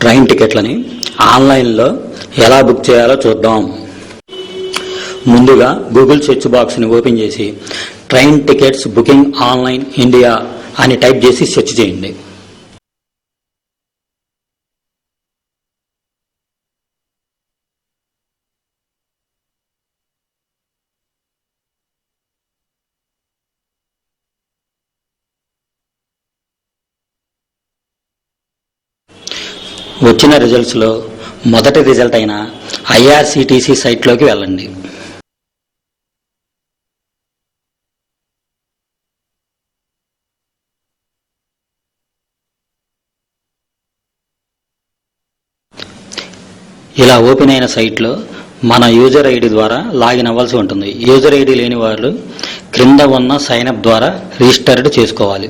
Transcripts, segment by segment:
Train టికెట్లని ఆన్లైన్లో ఎలా book చేయాలో చూద్దాం. ముందుగా గూగుల్ సెర్చ్ బాక్స్ని ఓపెన్ చేసి train tickets booking online India అని టైప్ చేసి సెర్చ్ చేయండి. వచ్చిన రిజల్ట్స్లో మొదటి రిజల్ట్ అయిన ఐఆర్సిటీసీ సైట్లోకి వెళ్ళండి. ఇలా ఓపెన్ అయిన సైట్లో మన యూజర్ ఐడి ద్వారా లాగిన్ అవ్వాల్సి ఉంటుంది. యూజర్ ఐడి లేని వాళ్ళు క్రింద ఉన్న సైన్ అప్ ద్వారా రిజిస్టర్డ్ చేసుకోవాలి.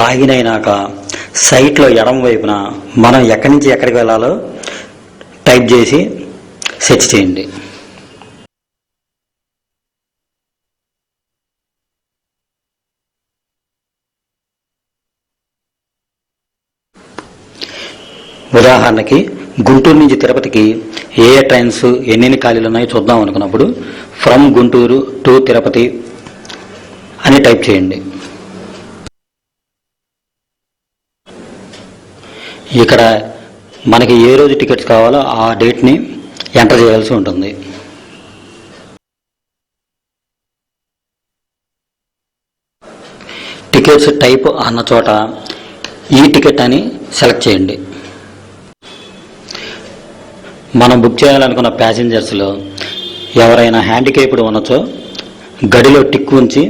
లాగిన్ అయినాక సైట్లో ఎడమ వైపున మనం ఎక్కడి నుంచి ఎక్కడికి వెళ్ళాలో టైప్ చేసి సెర్చ్ చేయండి. ఉదాహరణకి గుంటూరు నుంచి తిరుపతికి ఏ ఏ ట్రైన్స్ ఎన్నెన్ని ఖాళీలు ఉన్నాయో చూద్దాం అనుకున్నప్పుడు ఫ్రమ్ గుంటూరు టు తిరుపతి అని టైప్ చేయండి. ఇక్కడ మనకి ఏ రోజు టికెట్స్ కావాలో ఆ డేట్ని ఎంటర్ చేయాల్సి ఉంటుంది. టికెట్స్ టైప్ అన్న చోట ఈ టికెట్ అని సెలెక్ట్ చేయండి. మనం బుక్ చేయాలనుకున్న ప్యాసింజర్స్లో ఎవరైనా హ్యాండికేప్డ్ ఉన్నచో గడిలో టిక్ ఉంచి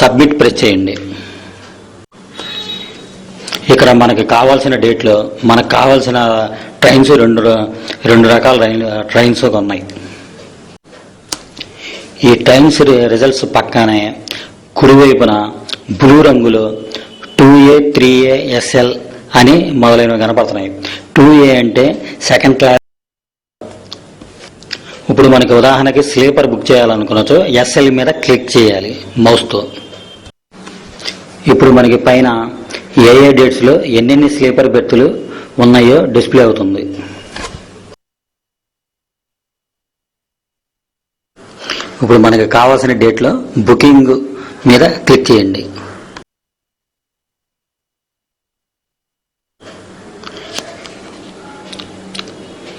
సబ్మిట్ ప్రెస్ చేయండి. ఇక్కడ మనకి కావాల్సిన డేట్లో మనకు కావాల్సిన ట్రైన్స్ రెండు రెండు రకాల రైలు ట్రైన్స్ ఉన్నాయి. ఈ ట్రైన్స్ రిజల్ట్స్ పక్కనే కుడివైపున బ్లూ రంగులో two A three A SL అని మొదలైనవి కనపడుతున్నాయి. టూ ఏ అంటే సెకండ్ క్లాస్ ఇప్పుడు మనకి ఉదాహరణకి స్లీపర్ బుక్ చేయాలనుకున్నచో ఎస్ఎల్ మీద క్లిక్ చేయాలి మౌస్తో. ఇప్పుడు మనకి పైన ఏ ఏ డేట్స్లో ఎన్నెన్ని స్లీపర్ బెర్తులు ఉన్నాయో డిస్ప్లే అవుతుంది. ఇప్పుడు మనకి కావాల్సిన డేట్లో బుకింగ్ మీద క్లిక్ చేయండి.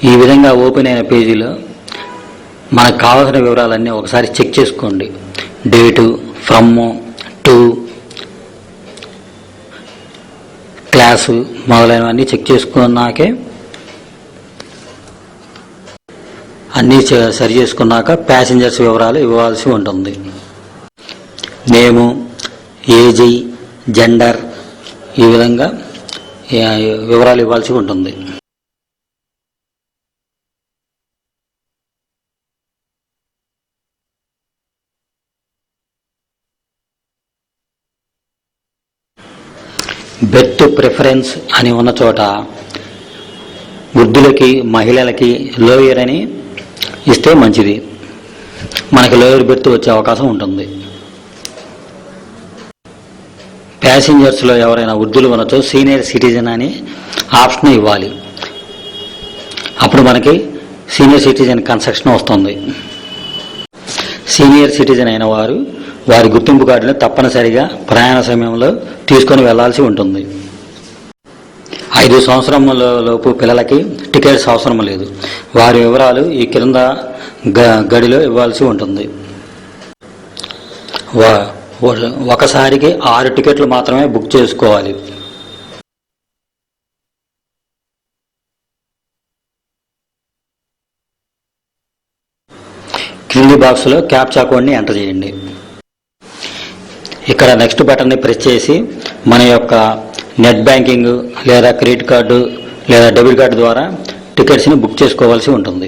ఈ విధంగా ఓపెన్ అయిన పేజీలో మనకు కావాల్సిన వివరాలన్నీ ఒకసారి చెక్ చేసుకోండి. డేటు ఫ్రమ్ టు గ్యాస్ మొదలైనవన్నీ చెక్ చేసుకున్నాకే అన్నీ సరి చేసుకున్నాక ప్యాసింజర్స్ వివరాలు ఇవ్వాల్సి ఉంటుంది. నేము ఏజీ జెండర్ ఈ విధంగా వివరాలు ఇవ్వాల్సి ఉంటుంది. బెర్త్ ప్రిఫరెన్స్ అని ఉన్న చోట వృద్ధులకి మహిళలకి లోయర్ అని ఇస్తే మంచిది. మనకి లోయర్ బెర్త్ వచ్చే అవకాశం ఉంటుంది. ప్యాసింజర్స్లో ఎవరైనా వృద్ధులు ఉన్నచో సీనియర్ సిటిజన్ అని ఆప్షన్ ఇవ్వాలి. అప్పుడు మనకి సీనియర్ సిటిజన్ కన్స్ట్రక్షన్ వస్తుంది. సీనియర్ సిటిజన్ అయిన వారు వారి గుర్తింపు కార్డును తప్పనిసరిగా ప్రయాణ సమయంలో తీసుకొని వెళ్ళాల్సి ఉంటుంది. ఐదు సంవత్సరంలోపు పిల్లలకి టికెట్స్ అవసరం లేదు. వారి వివరాలు ఈ క్రింద గడిలో ఇవ్వాల్సి ఉంటుంది. ఒకసారికి ఆరు టికెట్లు మాత్రమే బుక్ చేసుకోవాలి. క్రింది బాక్స్లో క్యాప్చా కోడ్ని ఎంటర్ చేయండి. ఇక్కడ నెక్స్ట్ బటన్ని ప్రెస్ చేసి మన యొక్క నెట్ బ్యాంకింగ్ లేదా క్రెడిట్ కార్డు లేదా డెబిట్ కార్డు ద్వారా టికెట్స్ని బుక్ చేసుకోవాల్సి ఉంటుంది.